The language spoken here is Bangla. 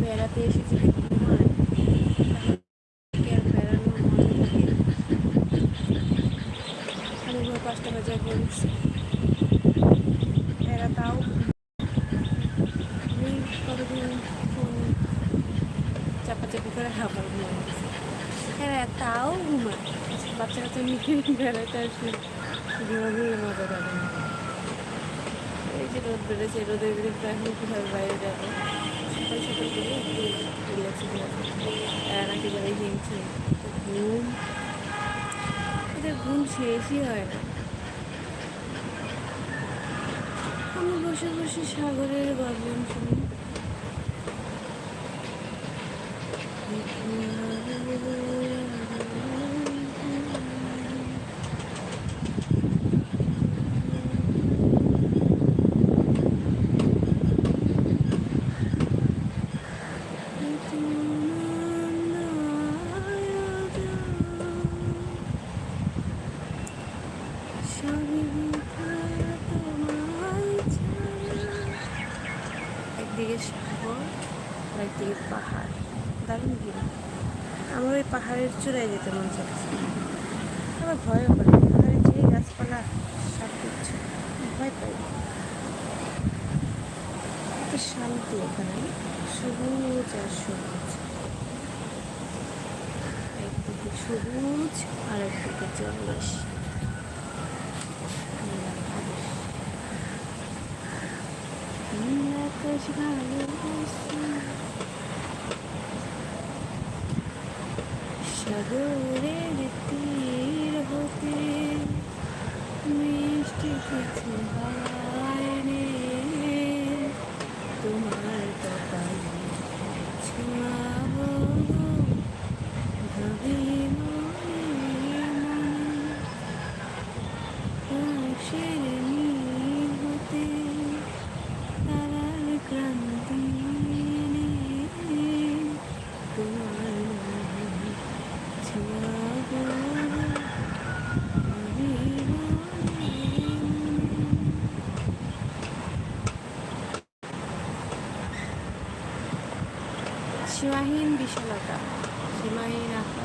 বেড়াতে এসেছি ঘুমায় কি আর বেড়ানোর মজা লাগে আমি ভোর পাঁচটা বাজায় পড়েছি এরা তাও আমি কতদিন ফোন চাপাচাপি করে আবার ঘুমায় গেছে এরা তাও ঘুমায় বাচ্চা কাচ্চা নিয়ে বেড়াতে আসলে ঘুমাঘুমি মজা করে না এই যে রোদ বেড়েছে রোদের বিরুদ্ধে এখন কীভাবে বাইরে যাব সকাল সকাল হিমছে ঘুম এদের ঘুম শেষই হয় না আমি বসে বসে সাগরের গর্জন শুনি। একদিকে সাগর একদিকে পাহাড়। দারুণ ভিউ আমার ওই পাহাড়ের চূড়ায় যেতে মন চাচ্ছে আবার ভয় করে পাহাড়ে যে গাছপালা সব কিছু ভয় পাই এত শান্তি এখানে। সবুজ আর সবুজ। একদিকে সবুজ আর একদিকে জঙ্গল। আকাশ ভালোবাসি সাগরের তীর হতে মিষ্টি কিছু রে তোমার কপালে ছোঁয়াবো ভাবি মনে মনে সীমাহীন বিশালতা সীমাহীন আকাশ